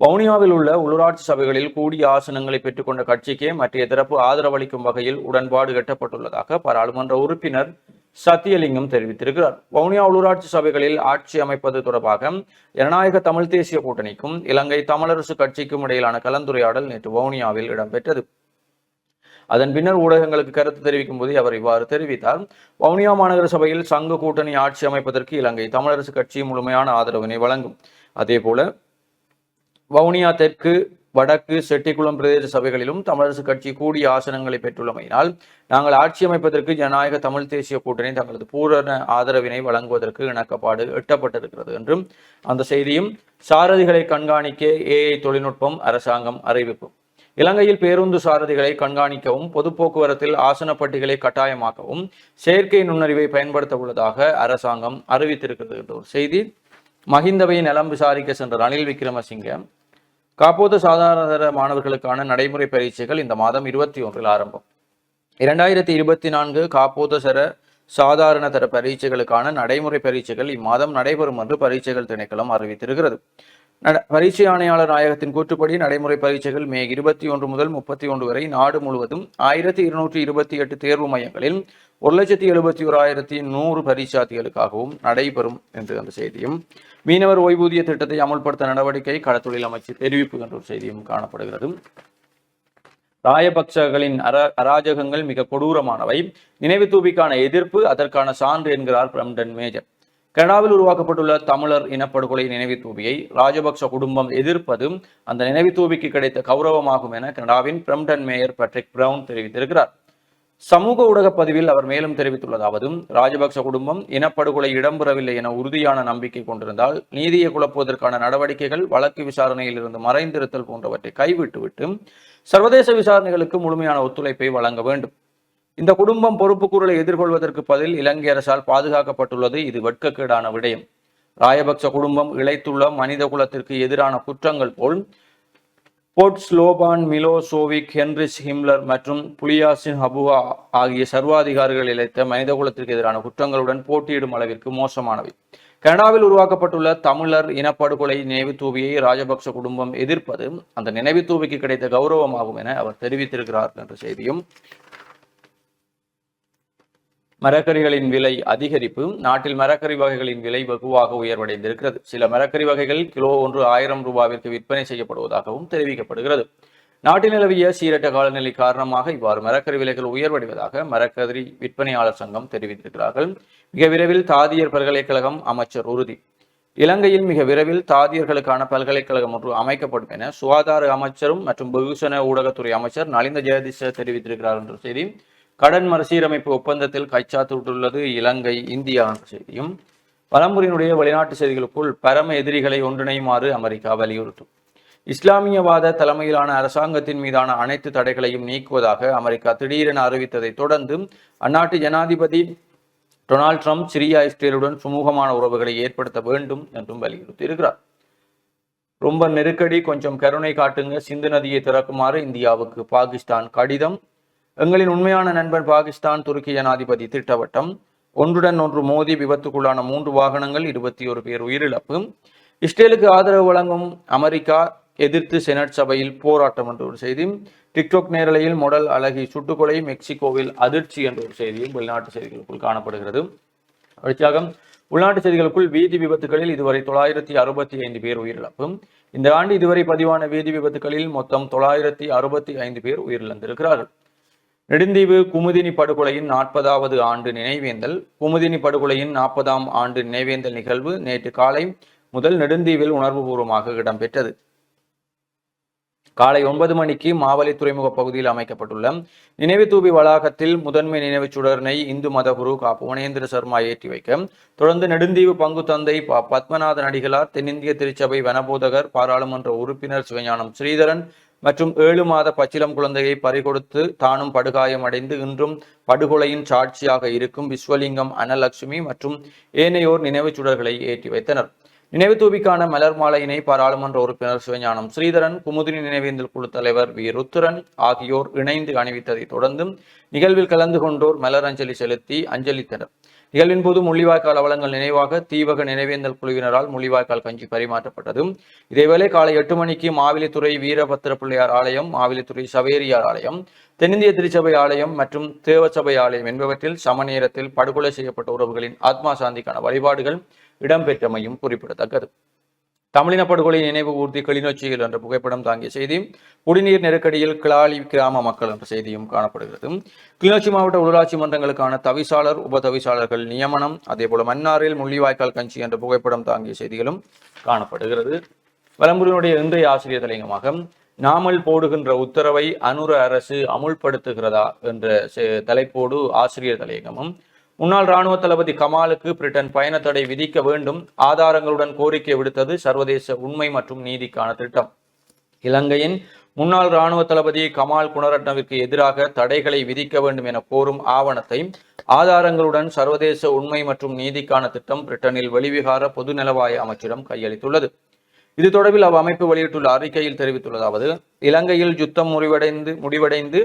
வவுனியாவில் உள்ள உள்ளூராட்சி சபைகளில் கூடிய ஆசனங்களை பெற்றுக்கொண்ட கட்சிக்கே மற்றைய தரப்பு ஆதரவளிக்கும் வகையில் உடன்பாடு எட்டப்பட்டுள்ளதாக பாராளுமன்ற உறுப்பினர் சத்தியலிங்கம் தெரிவித்திருக்கிறார். வவுனியா உள்ளூராட்சி சபைகளில் ஆட்சி அமைப்பது தொடர்பாக ஜனநாயக தமிழ் தேசிய கூட்டணிக்கும் இலங்கை தமிழரசு கட்சிக்கும் இடையிலான கலந்துரையாடல் நேற்று வவுனியாவில் இடம்பெற்றது. அதன் பின்னர் ஊடகங்களுக்கு கருத்து தெரிவிக்கும் போது அவர் இவ்வாறு தெரிவித்தார். வவுனியா மாநகர சபையில் சங்க கூட்டணி ஆட்சி அமைப்பதற்கு இலங்கை தமிழரசு கட்சி முழுமையான ஆதரவினை வழங்கும். அதேபோல வவுனியா தெற்கு வடக்கு செட்டிக்குளம் பிரதேச சபைகளிலும் தமிழரசு கட்சி கூடிய ஆசனங்களை பெற்றுள்ளமையினால் நாங்கள் ஆட்சி அமைப்பதற்கு ஜனநாயக தமிழ் தேசிய கூட்டணி தங்களது பூரண ஆதரவினை வழங்குவதற்கு இணக்கப்பாடு எட்டப்பட்டிருக்கிறது என்றும் அந்த செய்தியும் சாரதிகளை கண்காணிக்க ஏஐ தொழில்நுட்பம் அரசாங்கம் அறிவிப்பு. இலங்கையில் பேருந்து சாரதிகளை கண்காணிக்கவும் பொது போக்குவரத்தில் ஆசன பட்டிகளை கட்டாயமாக்கவும் செயற்கை நுண்ணறிவை பயன்படுத்த உள்ளதாக அரசாங்கம் அறிவித்திருக்கிறது என்ற ஒரு செய்தி. மஹிந்தவை நலம் விசாரிக்க சென்ற ரணில் விக்ரமசிங்க காப்போது சாதாரண மாணவர்களுக்கான நடைமுறை பரீட்சைகள் இந்த மாதம் இருபத்தி ஒன்றில் ஆரம்பம். இரண்டாயிரத்தி இருபத்தி நான்கு காப்போதசர சாதாரண தர பரீட்சைகளுக்கான நடைமுறை பரீட்சைகள் இம்மாதம் நடைபெறும் என்று பரீட்சைகள் திணைக்களம் அறிவித்திருக்கிறது. பரீட்சை ஆணையாளர் ஆயகத்தின் கூற்றுப்படி நடைமுறை பரீட்சைகள் மே இருபத்தி ஒன்று முதல் முப்பத்தி ஒன்று வரை நாடு முழுவதும் ஆயிரத்தி இருநூற்றி இருபத்தி எட்டு தேர்வு மையங்களில் ஒரு லட்சத்தி எழுபத்தி ஓராயிரத்தி நூறு பரீட்சார்த்திகளுக்காகவும் நடைபெறும் என்று அந்த செய்தியும் மீனவர் ஓய்வூதிய திட்டத்தை அமுல்படுத்த நடவடிக்கை கடத்தொழில் அமைச்சு தெரிவிப்பு என்ற ஒரு செய்தியும் காணப்படுகிறது. ராயபக்சகளின் அர அராஜகங்கள் மிக கொடூரமானவை. நினைவு தூபிக்கான எதிர்ப்பு அதற்கான சான்று என்கிறார் பிரம்டன் மேஜர். கனடாவில் உருவாக்கப்பட்டுள்ள தமிழர் இனப்படுகொலை நினைவு தூபியை ராஜபக்ச குடும்பம் எதிர்ப்பதும் அந்த நினைவு தூபிக்கு கிடைத்த கௌரவமாகும் என கனடாவின் பிரம்டன் மேயர் பேட்ரிக் பிரவுன் தெரிவித்திருக்கிறார். சமூக ஊடக பதிவில் அவர் மேலும் தெரிவித்துள்ளதாவது ராஜபக்ச குடும்பம் இனப்படுகொலை இடம்பெறவில்லை என உறுதியான நம்பிக்கை கொண்டிருந்தால் நீதியை குழப்புவதற்கான நடவடிக்கைகள் வழக்கு விசாரணையில் இருந்து மறைந்திருத்தல் போன்றவற்றை கைவிட்டுவிட்டு சர்வதேச விசாரணைகளுக்கு முழுமையான ஒத்துழைப்பை வழங்க வேண்டும். இந்த குடும்பம் பொறுப்புக்கூறலை எதிர்கொள்வதற்கு பதில் இலங்கை அரசால் பாதுகாக்கப்பட்டுள்ளது. இது வெட்கக்கேடான விடயம். ராயபக்ச குடும்பம் இழைத்துள்ள மனித குலத்திற்கு எதிரான குற்றங்கள் Pol Pot Slobodan Milosevic Heinrich Himmler மற்றும் புலியாசின் ஹபுவா ஆகிய சர்வாதிகாரிகள் இழைத்த மனித குலத்திற்கு எதிரான குற்றங்களுடன் போட்டியிடும் அளவிற்கு மோசமானவை. கனடாவில் உருவாக்கப்பட்டுள்ள தமிழர் இனப்படுகொலை நினைவு தூவியை ராஜபக்ச குடும்பம் எதிர்ப்பது அந்த நினைவு தூவிக்கு கிடைத்த கௌரவமாகும் என அவர் தெரிவித்திருக்கிறார் என்ற செய்தியும் மரக்கறிகளின் விலை அதிகரிப்பு நாட்டில் மரக்கறி வகைகளின் விலை வெகுவாக உயர்வடைந்திருக்கிறது. சில மரக்கறி வகைகள் கிலோ ஒன்று ஆயிரம் ரூபாவிற்கு விற்பனை செய்யப்படுவதாகவும் தெரிவிக்கப்படுகிறது. நாட்டில் நிலவிய சீரற்ற காலநிலை காரணமாக இவ்வாறு மரக்கறி விலைகள் உயர்வடைவதாக மரக்கறி விற்பனையாளர் சங்கம் தெரிவித்திருக்கிறார்கள். மிக விரைவில் தாதியர் பல்கலைக்கழகம் அமைச்சர் உறுதி. இலங்கையில் மிக விரைவில் தாதியர்களுக்கான பல்கலைக்கழகம் ஒன்று அமைக்கப்படும் என சுகாதார அமைச்சரும் மற்றும் வெகுசன ஊடகத்துறை அமைச்சர் நலிந்த ஜெயதிஷ தெரிவித்திருக்கிறார் என்ற செய்தி. கடன் மறுசீரமைப்பு ஒப்பந்தத்தில் கைச்சாத்திட்டுள்ளது இலங்கை இந்தியா செய்தியும் பலம்புரியினுடைய வெளிநாட்டு செய்திகளுக்குள் பரம எதிரிகளை ஒன்றிணையுமாறு அமெரிக்கா வலியுறுத்தும். இஸ்லாமியவாத தலைமையிலான அரசாங்கத்தின் மீதான அனைத்து தடைகளையும் நீக்குவதாக அமெரிக்கா திடீரென அறிவித்ததை தொடர்ந்து அந்நாட்டு ஜனாதிபதி டொனால்ட் ட்ரம்ப் சிரியா இஸ்ரேலுடன் சுமூகமான உறவுகளை ஏற்படுத்த வேண்டும் என்றும் வலியுறுத்தி இருக்கிறார் ரொம்ப நெருக்கடி கொஞ்சம் கருணை காட்டுங்க. சிந்து நதியை திறக்குமாறு இந்தியாவுக்கு பாகிஸ்தான் கடிதம். எங்களின் உண்மையான நண்பன் பாகிஸ்தான் துருக்கி ஜனாதிபதி திட்டவட்டம். ஒன்றுடன் ஒன்று மோதி விபத்துக்குள்ளான மூன்று வாகனங்கள் இருபத்தி ஒரு பேர் உயிரிழப்பு. இஸ்ரேலுக்கு ஆதரவு வழங்கும் அமெரிக்கா எதிர்த்து செனட் சபையில் போராட்டம் என்ற ஒரு செய்தி. டிக்டாக் நேரலையில் மொடல் அழகி சுட்டுக்கொலை மெக்சிகோவில் அதிர்ச்சி என்ற ஒரு செய்தியும் வெளிநாட்டு செய்திகளுக்குள் காணப்படுகிறது. அடுத்தாக உள்நாட்டு செய்திகளுக்குள் வீதி விபத்துகளில் இதுவரை தொள்ளாயிரத்தி அறுபத்தி ஐந்து பேர் உயிரிழப்பு. இந்த ஆண்டு இதுவரை பதிவான வீதி விபத்துகளில் மொத்தம் தொள்ளாயிரத்தி அறுபத்தி ஐந்து பேர் உயிரிழந்திருக்கிறார்கள். நெடுந்தீவு குமுதினி படுகொலையின் நாற்பதாவது ஆண்டு நினைவேந்தல். குமுதினி படுகொலையின் நாற்பதாம் ஆண்டு நினைவேந்தல் நிகழ்வு நேற்று காலை முதல் நெடுந்தீவில் உணர்வுபூர்வமாக இடம்பெற்றது. காலை ஒன்பது மணிக்கு மாவலி துறைமுக பகுதியில் அமைக்கப்பட்டுள்ள நினைவு தூபி வளாகத்தில் முதன்மை நினைவுச் சுடரனை இந்து மதகுரு கா. புவனேந்திர சர்மா ஏற்றி வைக்க தொடர்ந்து நெடுந்தீவு பங்கு தந்தை ப. நடிகளார் தென்னிந்திய திருச்சபை வனபோதகர் பாராளுமன்ற உறுப்பினர் சிவஞானம் ஸ்ரீதரன் மற்றும் ஏழு மாத பச்சிலம் குழந்தையை பறிகொடுத்து தானும் படுகாயமடைந்து இன்றும் படுகொலையின் சாட்சியாக இருக்கும் விஸ்வலிங்கம் அனலட்சுமி மற்றும் ஏனையோர் நினைவுச் சுடர்களை ஏற்றி வைத்தனர். நினைவு தூபிக்கான மலர் மாலையினை பாராளுமன்ற உறுப்பினர் சிவஞானம் ஸ்ரீதரன் குமுதினி நினைவேந்தல் குழு தலைவர் வி. ருத்ரன் ஆகியோர் இணைந்து அணிவித்ததை தொடர்ந்து நிகழ்வில் கலந்து கொண்டோர் மலர் அஞ்சலி செலுத்தி அஞ்சலித்தனர். நிகழ்வின் போது முள்ளிவாய்க்கால் அவலங்கள் நினைவாக தீவக நினைவேந்தல் குழுவினரால் முள்ளிவாய்க்கால் கஞ்சி பரிமாற்றப்பட்டது. இதேவேளை காலை எட்டு மணிக்கு மாவிலித்துறை வீரபத்திர பிள்ளையார் ஆலயம் மாவிலித்துறை சவேரியார் ஆலயம் தென்னிந்திய திருச்சபை ஆலயம் மற்றும் தேவசபை ஆலயம் என்பவற்றில் சம நேரத்தில் படுகொலை செய்யப்பட்ட உறவுகளின் ஆத்மா சாந்திக்கான வழிபாடுகள் இடம்பெற்றமையும் குறிப்பிடத்தக்கது. தமிழின படுகொலை நினைவு ஊர்தி கிளிநொச்சியில் என்ற புகைப்படம் தாங்கிய செய்தியும் குடிநீர் நெருக்கடியில் கிளாலி கிராம மக்கள் என்ற செய்தியும் காணப்படுகிறது. கிளிநொச்சி மாவட்ட உள்ளாட்சி மன்றங்களுக்கான தவிசாளர் உப தவிசாளர்கள் நியமனம் அதேபோல மன்னாரில் முள்ளிவாய்க்கால் கஞ்சி என்ற புகைப்படம் தாங்கிய செய்திகளும் காணப்படுகிறது. வலம்புரியினுடைய இன்றைய ஆசிரியர் தலையங்கமாக நாமல் போடுகின்ற உத்தரவை அனுர அரசு அமுல்படுத்துகிறதா என்ற செ- தலைப்போடு ஆசிரியர் தலையங்கமும் முன்னாள் ராணுவ தளபதி கமாலுக்கு பிரிட்டன் பயண தடை விதிக்க வேண்டும். ஆதாரங்களுடன் கோரிக்கை விடுத்தது சர்வதேச உண்மை மற்றும் நீதிக்கான திட்டம். இலங்கையின் முன்னாள் ராணுவ தளபதி கமால் குணரட்னவிற்கு எதிராக தடைகளை விதிக்க வேண்டும் என கோரும் ஆவணத்தை ஆதாரங்களுடன் சர்வதேச உண்மை மற்றும் நீதிக்கான திட்டம் பிரிட்டனில் வெளிவிகார பொது நலவாய அமைச்சிடம் கையளித்துள்ளது. இது தொடர்பில் அவ்வமைப்பு வெளியிட்டுள்ள அறிக்கையில் தெரிவித்துள்ளதாவது இலங்கையில் யுத்தம் முடிவடைந்து முடிவடைந்து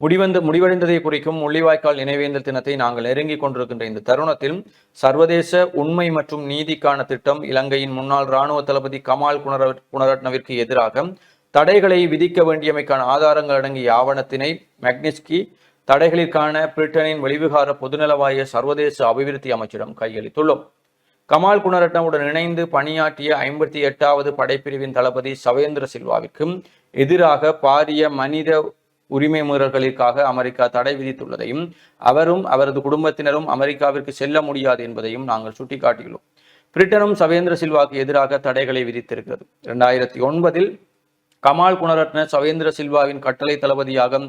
முடிவந்த முடிவடைந்ததை குறிக்கும் முள்ளிவாய்க்கால் நினைவேந்தல் தினத்தை நாங்கள் நெருங்கிக் கொண்டிருக்கின்ற இந்த தருணத்தில் சர்வதேச உண்மை மற்றும் நீதிக்கான திட்டம் இலங்கையின் முன்னாள் இராணுவ தளபதி கமால் குணர குணரட்னவிற்கு எதிராக தடைகளை விதிக்க வேண்டியமைக்கான ஆதாரங்கள் அடங்கிய ஆவணத்தினை மெக்னிஸ்கி தடைகளிற்கான பிரிட்டனின் வெளிவிகார பொதுநலவாய சர்வதேச அபிவிருத்தி அமைச்சிடம் கையளித்துள்ளோம். கமால் குணரட்னவுடன் இணைந்து பணியாற்றிய ஐம்பத்தி எட்டாவது படைப்பிரிவின் தளபதி சவேந்திர சில்வாவிற்கும் எதிராக பாரிய மனித உரிமை மீறல்களிற்காக அமெரிக்கா தடை விதித்துள்ளதையும் அவரும் அவரது குடும்பத்தினரும் அமெரிக்காவிற்கு செல்ல முடியாது என்பதையும் நாங்கள் சுட்டிக்காட்டியுள்ளோம். பிரிட்டனும் சவேந்திர சில்வாக்கு எதிராக தடைகளை விதித்திருக்கிறது. இரண்டாயிரத்தி ஒன்பதில் கமால் குணரத்ன சவேந்திர சில்வாவின் கட்டளை தளபதியாக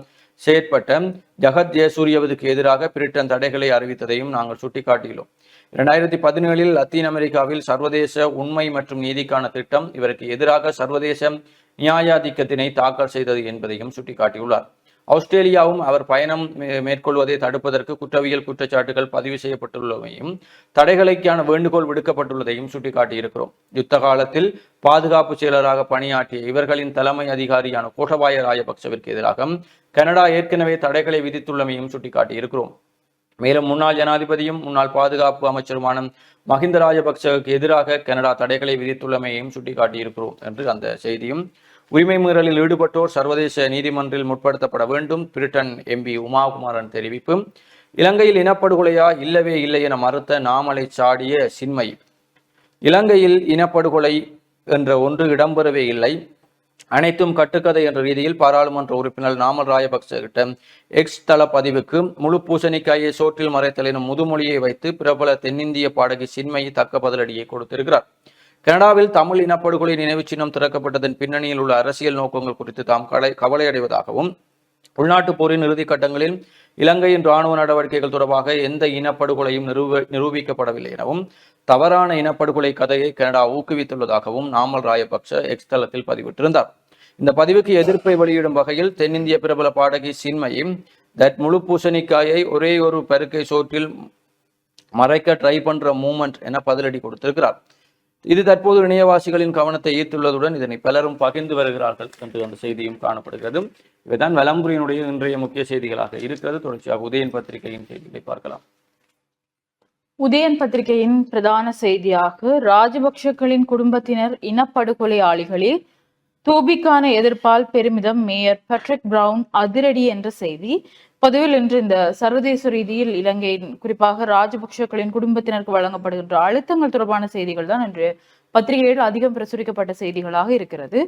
செயற்பட்ட ஜகத் ஜெயசூரியவுக்கு எதிராக பிரிட்டன் தடைகளை அறிவித்ததையும் நாங்கள் சுட்டிக்காட்டியுள்ளோம். இரண்டாயிரத்தி பதினேழில் லத்தீன் அமெரிக்காவில் சர்வதேச உண்மை மற்றும் நீதிக்கான திட்டம் இவருக்கு எதிராக சர்வதேச நியாயாதிக்கத்தினை தாக்கல் செய்தது என்பதையும் சுட்டிக்காட்டியுள்ளார். ஆஸ்திரேலியாவும் அவர் பயணம் மேற்கொள்வதை தடுப்பதற்கு குற்றவியல் குற்றச்சாட்டுகள் பதிவு செய்யப்பட்டுள்ளமையும் தடைகளைக்கான வேண்டுகோள் விடுக்கப்பட்டுள்ளதையும் சுட்டிக்காட்டியிருக்கிறோம். யுத்த காலத்தில் பாதுகாப்பு செயலராக பணியாற்றிய இவர்களின் தலைமை அதிகாரியான கோட்டபாய ராஜபக்சவிற்கு எதிராக கனடா ஏற்கனவே தடைகளை விதித்துள்ளமையும் சுட்டிக்காட்டியிருக்கிறோம். மேலும் முன்னாள் ஜனாதிபதியும் முன்னாள் பாதுகாப்பு அமைச்சருமான மஹிந்த ராஜபக்சவுக்கு எதிராக கனடா தடைகளை விதித்துள்ளமையையும் சுட்டிக்காட்டியிருக்கிறோம் என்று அந்த செய்தியும் உரிமை மீறலில் ஈடுபட்டோர் சர்வதேச நீதிமன்றில் முற்படுத்தப்பட வேண்டும் பிரிட்டன் எம்பி உமாகுமாரன் தெரிவிப்பு. இலங்கையில் இனப்படுகொலையா இல்லவே இல்லை என மறுத்த நாமலை சாடிய சின்மை இலங்கையில் இனப்படுகொலை என்ற ஒன்று இடம்பெறவே இல்லை. அனைத்தும் கட்டுக்கதை என்ற ரீதியில் பாராளுமன்ற உறுப்பினர் நாமல் ராயபக்ச கிட்ட எக்ஸ் தள பதிவுக்கு முழு பூசணிக்காயை சோற்றில் மறைத்தல் எனும் முதுமொழியை வைத்து பிரபல தென்னிந்திய பாடகி சின்மையை தக்க பதிலடியை கொடுத்திருக்கிறார். கனடாவில் தமிழ் இனப்படுகொலை நினைவு சின்னம் திறக்கப்பட்டதன் பின்னணியில் உள்ள அரசியல் நோக்கங்கள் குறித்து தாம் கலை கவலையடைவதாகவும் உள்நாட்டுப் போரின் இறுதி கட்டங்களில் இலங்கையின் இராணுவ நடவடிக்கைகள் தொடர்பாக எந்த இனப்படுகொலையும் நிரூப நிரூபிக்கப்படவில்லை எனவும் தவறான இனப்படுகொலை கதையை கனடா ஊக்குவித்துள்ளதாகவும் நாமல் ராயபக்ச எக்ஸ் தளத்தில் பதிவிட்டிருந்தார். இந்த பதிவுக்கு எதிர்ப்பை வெளியிடும் வகையில் தென்னிந்திய பிரபல பாடகி சின்மையும் தட் முழு பூசணிக்காயை ஒரே ஒரு பருக்கை சோற்றில் மறைக்க ட்ரை பண்ற மூமெண்ட் என பதிலடி கொடுத்திருக்கிறார். இது தற்போது இணையவாசிகளின் கவனத்தை ஈர்த்துள்ளதுடன் இதனை பலரும் பகிர்ந்து வருகிறார்கள் என்று அந்த செய்தியும் காணப்படுகிறது. இவைதான் வலம்புரியினுடைய இன்றைய முக்கிய செய்திகளாக இருக்கிறது. தொடர்ச்சியாக உதயன் பத்திரிகையின் செய்திகளை பார்க்கலாம். உதயன் பத்திரிகையின் பிரதான செய்தியாக ராஜபக்சக்களின் குடும்பத்தினர் இனப்படுகொலையாளிகளில் தூபிக்கான எதிர்ப்பால் பெருமிதம் மேயர் பட்ரிக் பிரவுன் அதிரடி என்ற செய்தி பதிவில் இன்று இந்த சர்வதேச ரீதியில் இலங்கையின் குறிப்பாக ராஜபக்ஷக்களின் குடும்பத்தினருக்கு வழங்கப்படுகின்ற அழுத்தங்கள் தொடர்பான செய்திகள் தான் இன்று பத்திரிகைகளில் அதிகம் பிரசுரிக்கப்பட்ட செய்திகளாக இருக்கிறது.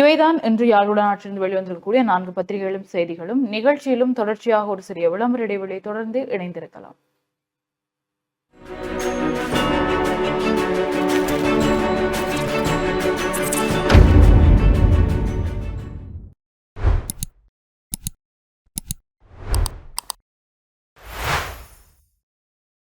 இவைதான் இன்று யாழ்குடா நாட்டிலிருந்து வெளிவந்திருக்கக்கூடிய நான்கு பத்திரிகைகளும் செய்திகளும். நிகழ்ச்சியிலும் தொடர்ச்சியாக ஒரு சிறிய விளம்பர இடைவெளியை தொடர்ந்து இணைந்திருக்கலாம்.